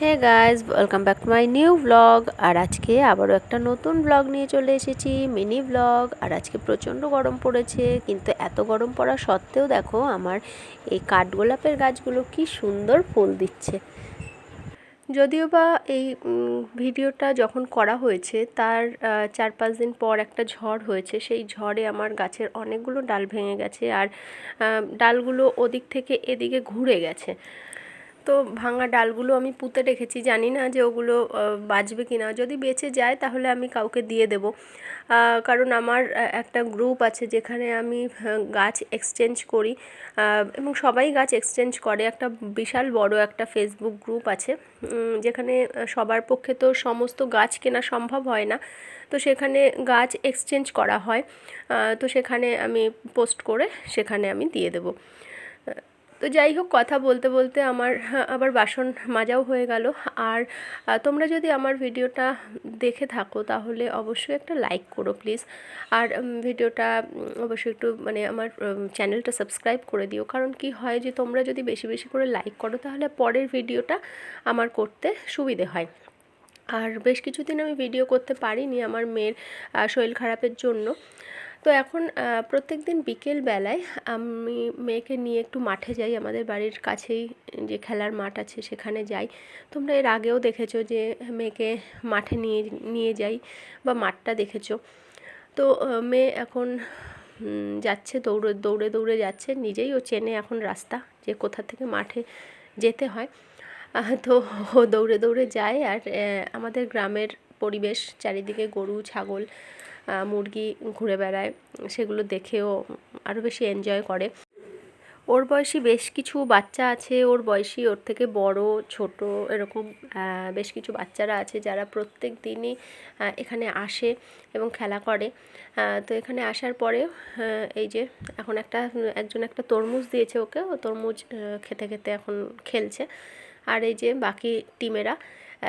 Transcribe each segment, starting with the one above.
Hey guys welcome back to my new blog আর আজকে আবারও একটা নতুন ব্লগ নিয়ে চলে এসেছি মিনি ব্লগ আর আজকে প্রচণ্ড গরম পড়েছে, কিন্তু এত গরম পড়া সত্ত্বেও দেখো আমার এই কাঠগোলাপের গাছগুলো কি সুন্দর ফুল দিচ্ছে। যদিও বা এই ভিডিওটা যখন করা হয়েছে, তার চার পাঁচ দিন পর একটা ঝড় হয়েছে, সেই ঝড়ে আমার গাছের অনেকগুলো ডাল ভেঙে গেছে, আর ডালগুলো ওদিক থেকে এদিকে ঘুরে গেছে। তো ভাঙা ডালগুলো আমি পুঁতে রেখেছি, জানি না যে ওগুলো বাঁচবে কি না। যদি বেঁচে যায় তাহলে আমি কাউকে দিয়ে দেবো। কারণ আমার একটা গ্রুপ আছে যেখানে আমি গাছ এক্সচেঞ্জ করি। এবং সবাই গাছ এক্সচেঞ্জ করে। একটা বিশাল বড় একটা ফেসবুক গ্রুপ আছে যেখানে সবার পক্ষে তো সমস্ত গাছ কেনা সম্ভব হয় না। তো সেখানে গাছ এক্সচেঞ্জ করা হয়। তো সেখানে আমি পোস্ট করে সেখানে আমি দিয়ে দেবো। তো যাই হোক কথা বলতে বলতে আমার হ্যাঁ, আবার বাসন মাজাও হয়ে গেল। আর তোমরা যদি আমার ভিডিওটা দেখে থাকো তাহলে অবশ্যই একটা লাইক করো প্লিজ। আর ভিডিওটা অবশ্যই একটু মানে আমার চ্যানেলটা সাবস্ক্রাইব করে দিও। কারণ কি হয় যে তোমরা যদি বেশি বেশি করে লাইক করো তাহলে পরের ভিডিওটা আমার করতে সুবিধে হয়। আর বেশ কিছুদিন আমি ভিডিও করতে পারিনি আমার মেয়ের শরীর খারাপের জন্য। তো এখন প্রত্যেক দিন বিকেলবেলায় আমি মেয়েকে নিয়ে একটু মাঠে যাই। আমাদের বাড়ির কাছেই যে খেলার মাঠ আছে সেখানে যাই। তোমরা এর আগেও দেখেছ যে মেয়েকে মাঠে নিয়ে নিয়ে যাই বা মাঠটা দেখেছ। তো মেয়ে এখন যাচ্ছে, দৌড়ে দৌড়ে দৌড়ে যাচ্ছে। নিজেই ও চেনে এখন রাস্তা যে কোথা থেকে মাঠে যেতে হয়। তো ও দৌড়ে দৌড়ে যায় আর আমাদের গ্রামের পরিবেশ, চারিদিকে গরু, ছাগল মুরগি ঘুরে বেড়ায়, সেগুলো দেখেও আরও বেশি এনজয় করে। ওর বয়সী বেশ কিছু বাচ্চা আছে, ওর বয়সী ওর থেকে বড়, ছোট, এরকম বেশ কিছু বাচ্চারা আছে যারা প্রত্যেক দিনই এখানে আসে এবং খেলা করে। তো এখানে আসার পরে এই যে এখন একটা, একজন একটা তরমুজ দিয়েছে ওকে, ও তরমুজ খেতে খেতে এখন খেলছে। আর এই যে বাকি টিমেরা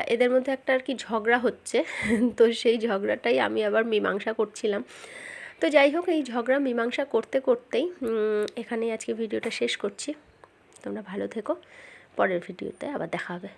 এদের মধ্যে একটা আর কি ঝগড়া হচ্ছে। তো সেই ঝগড়াটাই আমি আবার মীমাংসা করছিলাম। তো যাই হোক, এই ঝগড়া, মীমাংসা করতে করতেই এখানেই আজকে ভিডিওটা শেষ করছি। তোমরা ভালো থেকো। পরের ভিডিওতে আবার দেখা হবে।